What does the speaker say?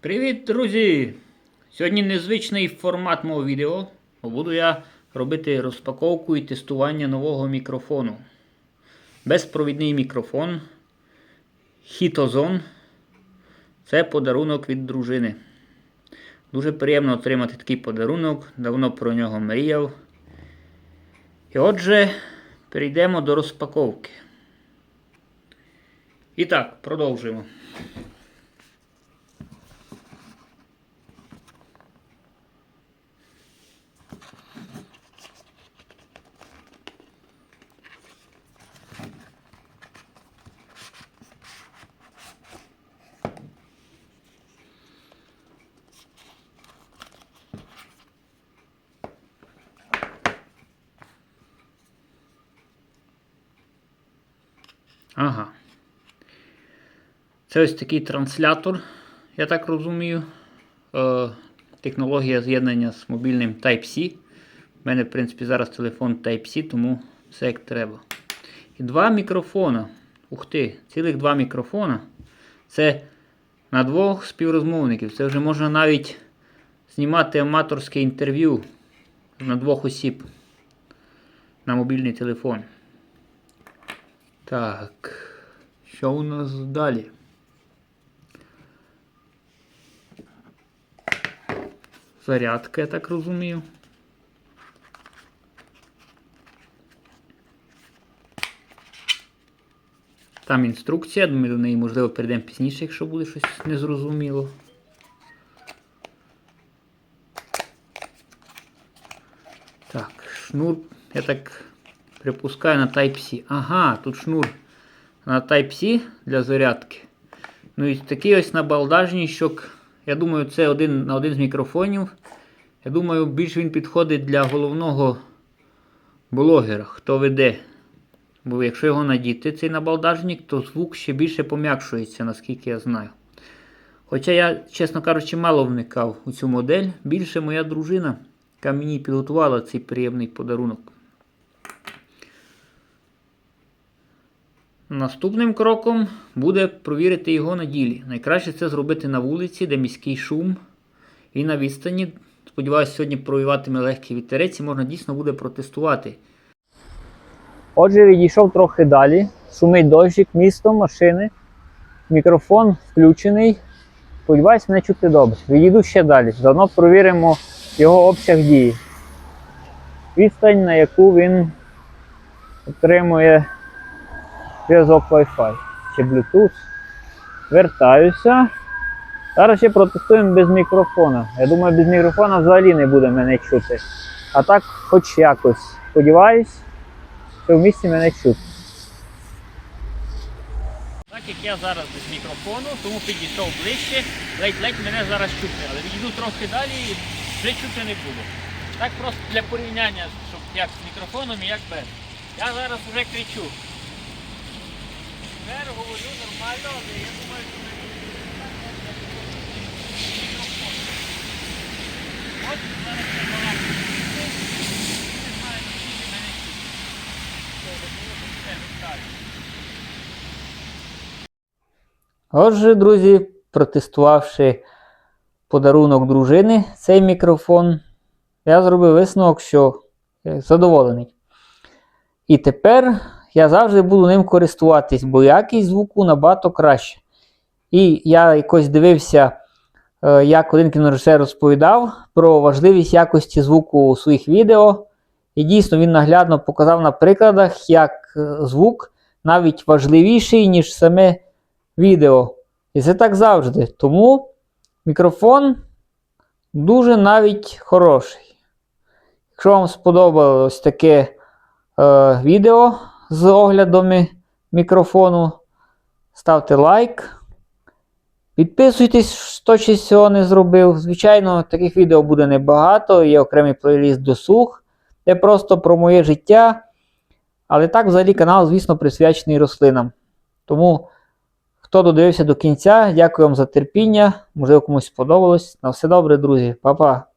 Привіт, друзі! Сьогодні незвичний формат мого відео. Буду я робити розпаковку і тестування нового мікрофону. Безпровідний мікрофон Hitozone. Це подарунок від дружини. Дуже приємно отримати такий подарунок. Давно про нього мріяв. І отже, перейдемо до розпаковки. І так, продовжуємо. Ага. Це ось такий транслятор, я так розумію. Е, технологія з'єднання з мобільним Type-C. У мене, в принципі, зараз телефон Type-C, тому все як треба. І два мікрофона. Ух ти, цілих два мікрофона. Це на двох співрозмовників. Це вже можна навіть знімати аматорське інтерв'ю на двох осіб на мобільний телефон. Так, що у нас далі? Зарядка, я так розумію. Там інструкція, думаю, до неї можливо перейдемо пізніше, якщо буде щось незрозуміло. Так, шнур, я так припускаю на Type-C. Ага, тут шнур на Type-C для зарядки. Ну і такий ось набалдажничок. Я думаю, це один на один з мікрофонів. Я думаю, більш він підходить для головного блогера, хто веде. Бо якщо його надіти, цей набалдажник, то звук ще більше пом'якшується, наскільки я знаю. Хоча я, чесно кажучи, мало вникав у цю модель. Більше моя дружина, яка мені підготувала цей приємний подарунок. Наступним кроком буде провірити його на ділі. Найкраще це зробити на вулиці, де міський шум і на відстані. Сподіваюся, сьогодні провіватиме легкий вітерець і можна дійсно буде протестувати. Отже, відійшов трохи далі. Шумить дощик, місто, машини. Мікрофон включений. Сподіваюсь, мене чути добре. Відійду ще далі. Заодно провіримо його обсяг дії. Відстань, на яку він отримує зв'язок Wi-Fi чи Bluetooth. Вертаюся. Зараз ще протестуємо без мікрофона. Я думаю, без мікрофона взагалі не буде мене чути. А так, хоч якось. Сподіваюсь, що в місті мене чути. Так як я зараз без мікрофону, тому підійшов ближче, ледь-ледь мене зараз чути. Але відійду трохи далі і вже чути не буду. Так просто для порівняння, щоб як з мікрофоном і як без. Я зараз вже кричу. Тепер говорю нормально, але я думаю, що мікрофон. От зараз я балакаю. Не знаю, що все вертаю. Отже, друзі, протестувавши подарунок дружини, цей мікрофон, я зробив висновок, що задоволений. І тепер я завжди буду ним користуватись, бо якість звуку набагато краще. І я якось дивився, е, як один кінорежисер розповідав про важливість якості звуку у своїх відео. І дійсно він наглядно показав на прикладах, як е, звук навіть важливіший, ніж саме відео. І це так завжди. Тому мікрофон дуже навіть хороший. Якщо вам сподобалось таке е, відео з оглядами мікрофону, ставте лайк. Підписуйтесь, хто ще цього не зробив. Звичайно, таких відео буде небагато, є окремий плейліст досуг, де просто про моє життя. Але так, взагалі, канал, звісно, присвячений рослинам. Тому, хто додивився до кінця, дякую вам за терпіння. Можливо, комусь сподобалось. На все добре, друзі. Па-па.